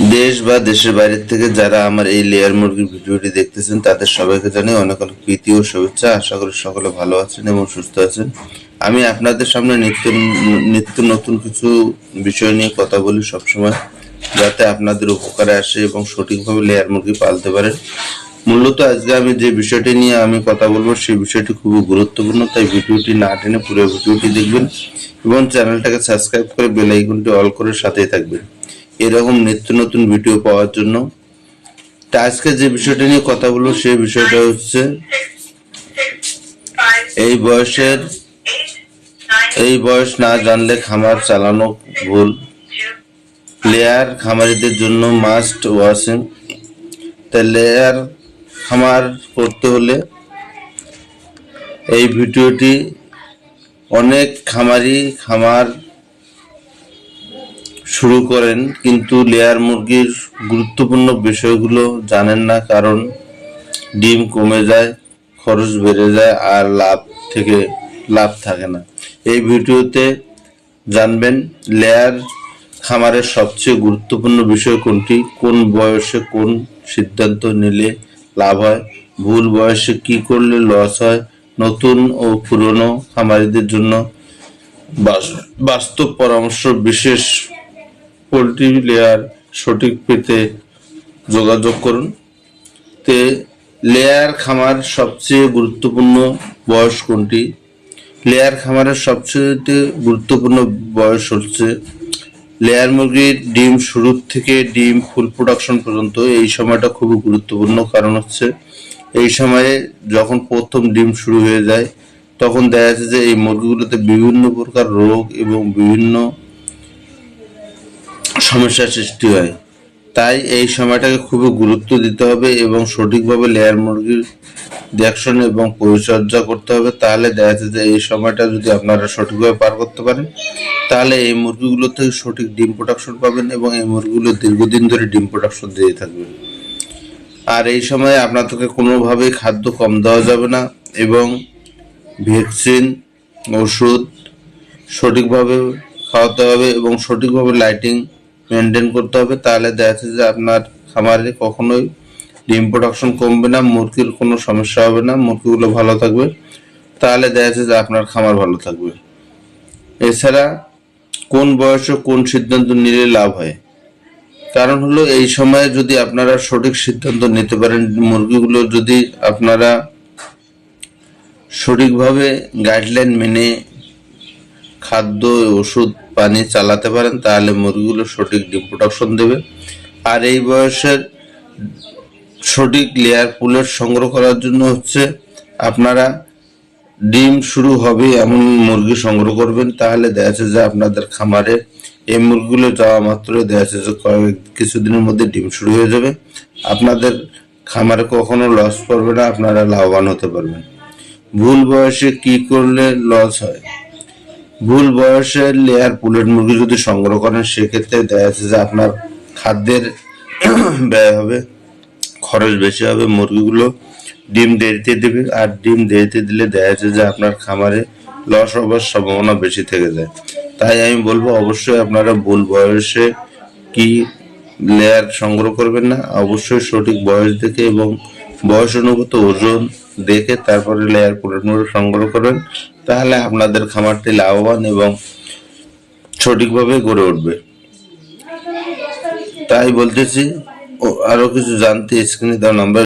দেশ বা দেশের বাইরের থেকে যারা আমার এই লেয়ার মুরগির ভিডিওটি দেখতেছেন, তাদের সবাইকে জানাই অনেক অনেক প্রীতি ও শুভেচ্ছা। আশা করি সকলে ভালো আছেন এবং সুস্থ আছেন। আমি আপনাদের সামনে নিত্য নিত্য নতুন কিছু বিষয় নিয়ে কথা বলি সবসময়, যাতে আপনাদের উপকারে আসে এবং সঠিকভাবে লেয়ার মুরগি পালতে পারেন। মূলত আজকে আমি যে বিষয়টি নিয়ে আমি কথা বলব, সেই বিষয়টি খুবই গুরুত্বপূর্ণ, তাই ভিডিওটি না টেনে পুরো ভিডিওটি দেখবেন এবং চ্যানেলটাকে সাবস্ক্রাইব করে বেল আইকনটি অল করে সাথেই থাকবেন। এরকম নিত্য নতুন ভিডিও পাওয়ার জন্য। আজকে যে বিষয়টা নিয়ে কথা বলব, সেই বিষয়টা হচ্ছে এই বয়সের এই বয়স না জানলে খামার চালানো ভুল। লেয়ার খামারিদের জন্য মাস্ট ওয়াশিং তা লেয়ার খামার করতে হলে এই ভিডিওটি অনেক খামারি, খামার শুরু করেন, কিন্তু লেয়ার মুরগির গুরুত্বপূর্ণ বিষয়গুলো জানেন না, কারণ ডিম কমে যায়, খরচ বেড়ে যায়, আর লাভ থেকে লাভ থাকে না। এই ভিডিওতে জানবেন লেয়ার খামারের সবচেয়ে গুরুত্বপূর্ণ বিষয় কোনটি, কোন বয়সে কোন সিদ্ধান্ত নিলে লাভ হয়, ভুল বয়সে কি করলে লস হয়, নতুন ও পুরনো খামারিদের জন্য বাস্তব পরামর্শ বিশেষ পোলট্রি লেয়ার সঠিক পেতে যোগাযোগ করুন। তে লেয়ার খামার সবচেয়ে গুরুত্বপূর্ণ বয়স কোনটি? লেয়ার খামারের সবচেয়ে গুরুত্বপূর্ণ বয়স হচ্ছে লেয়ার মুরগির ডিম শুরুর থেকে ডিম ফুল প্রোডাকশন পর্যন্ত। এই সময়টা খুবই গুরুত্বপূর্ণ কারণ হচ্ছে এই সময়ে যখন প্রথম ডিম শুরু হয়ে যায়, তখন দেখা যাচ্ছে যে এই মুরগিগুলোতে বিভিন্ন প্রকার রোগ এবং বিভিন্ন সমস্যার সৃষ্টি হয়। তাই এই সময়টাকে খুবই গুরুত্ব দিতে হবে এবং সঠিকভাবে লেয়ার মুরগির দেখশন এবং পরিচর্যা করতে হবে। তাহলে দেখা যাচ্ছে যে এই সময়টা যদি আপনারা সঠিকভাবে পার করতে পারেন, তাহলে এই মুরগিগুলো থেকে সঠিক ডিম প্রোডাকশন পাবেন এবং এই মুরগিগুলো দীর্ঘদিন ধরে ডিম প্রোডাকশন দিয়ে থাকবে। আর এই সময় আপনাদেরকে কোনোভাবেই খাদ্য কম দেওয়া যাবে না এবং ভ্যাকসিন, ওষুধ সঠিকভাবে খাওয়াতে হবে এবং সঠিকভাবে লাইটিং মেনটেন করতে হবে, তাহলে দেখা যাচ্ছে যে আপনার খামারে কখনোই ডিম প্রোডাকশন কমবে না, মুরগির কোনো সমস্যা হবে না, মুরগিগুলো ভালো থাকবে। তাহলে দেখা যাচ্ছে যে আপনার খামার ভালো থাকবে। এছাড়া কোন বয়সে কোন সিদ্ধান্ত নিলে লাভ হয়? কারণ হলো এই সময়ে যদি আপনারা সঠিক সিদ্ধান্ত নিতে পারেন, মুরগিগুলো যদি আপনারা সঠিকভাবে গাইডলাইন মেনে খাদ্য, ওষুধ পানি চালাতে পারেন, তাহলে মুরগিগুলো সঠিক ডিম প্রোডাকশন দেবে। আর এই বয়সের সঠিক লেয়ার পুলেট সংগ্রহ করার জন্য হচ্ছে আপনারা ডিম শুরু হবে এমন মুরগি সংগ্রহ করবেন, তাহলে দেখা যাচ্ছে যে আপনাদের খামারে এই মুরগিগুলো যাওয়া মাত্র দেখা যাচ্ছে যে কয়েক কিছুদিনের মধ্যে ডিম শুরু হয়ে যাবে। আপনাদের খামারে কখনো লস পড়বে না, আপনারা লাভবান হতে পারবেন। ভুল বয়সে কি করলে লস হয়? ভুল বয়সে লেয়ার পুলেট মুরগি যদি সংগ্রহ করেন, সেক্ষেত্রে দেখা যাচ্ছে যে আপনার খাদ্যের ব্যয় হবে, খরচ বেশি হবে, মুরগিগুলো ডিম দেরিতে দেবে। আর ডিম দেরিতে দিলে দেখা যাচ্ছে যে আপনার খামারে লস হবার সম্ভাবনা বেশি থেকে যায়। তাই আমি বলব, অবশ্যই আপনারা ভুল বয়সে কি লেয়ার সংগ্রহ করবেন না। অবশ্যই সঠিক বয়স দেখে এবং বয়স অনুগত ওজন দেখে তারপরে লেয়ার পুরনো সংগ্রহ করবেন। তাহলে আপনাদের খামারটি লাভবান এবং সঠিকভাবে গড়ে উঠবে। তাই বলতেছি, ও আরও কিছু জানতে স্ক্রিনে দেওয়া নাম্বার